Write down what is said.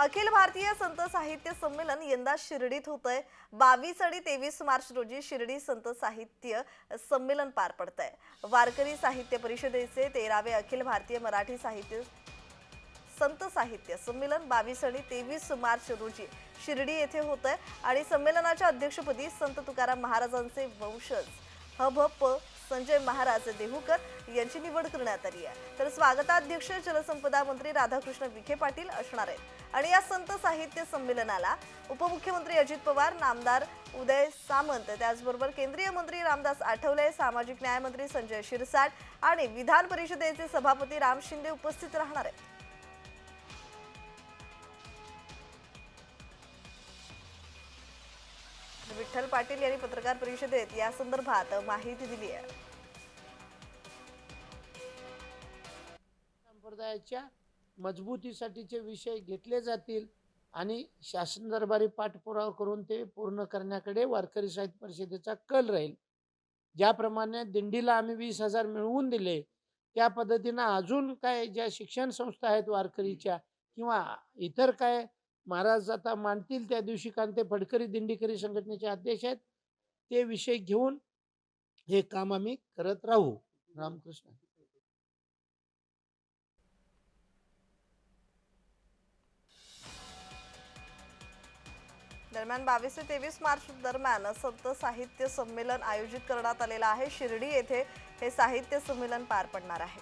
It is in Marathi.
अखिल भारतीय संत साहित्य संमेलन यंदा शिर्डीत होत आहे बावीस आणि तेवीस मार्च रोजी शिर्डी संत साहित्य संमेलन पार पडत आहे वारकरी साहित्य परिषदेचे तेरावे अखिल भारतीय मराठी साहित्य संत साहित्य संमेलन बावीस आणि तेवीस मार्च रोजी शिर्डी येथे होत आहे आणि संमेलनाच्या अध्यक्षपदी संत तुकाराम महाराजांचे वंशज. हभप संजय महाराज देहूकर यांची निवड करण्यात आली आहे. तर स्वागताध्यक्ष जलसंपदा मंत्री राधाकृष्ण विखे पाटील असणार आहेत. आणि या संत साहित्य संमेलनाला उपमुख्यमंत्री अजित पवार नामदार उदय सामंत त्याचबरोबर केंद्रीय मंत्री रामदास आठवले सामाजिक न्याय मंत्री संजय शिरसाट आणि विधान परिषदेचे सभापती राम शिंदे उपस्थित राहणार आहेत. विठ्ठल पाटील यांनी पत्रकार परिषदेत या संदर्भात माहिती दिली आहे. संप्रदायाच्या मजबूतीसाठीचे विषय घेतले जातील आणि शासन दरबारी पाठपुरावा करून ते पूर्ण करण्याकडे वारकरी साहित्य परिषदेचा कल राहील. ज्याप्रमाणे दिंडीला आम्ही वीस हजार मिळवून दिले त्या पद्धतीनं अजून काय ज्या शिक्षण संस्था आहेत वारकरीच्या किंवा इतर काय महाराज आता मानतील त्या दिवशी कारण ते फडकरी दिंडीकरी संघटनेचे अध्यक्ष आहेत ते विषय घेऊन हे काम आम्ही करत राहू. रामकृष्ण. दरम्यान बावीस ते तेवीस मार्च दरम्यान संत साहित्य संमेलन आयोजित करण्यात आलेलं आहे. शिर्डी येथे हे साहित्य संमेलन पार पडणार आहे.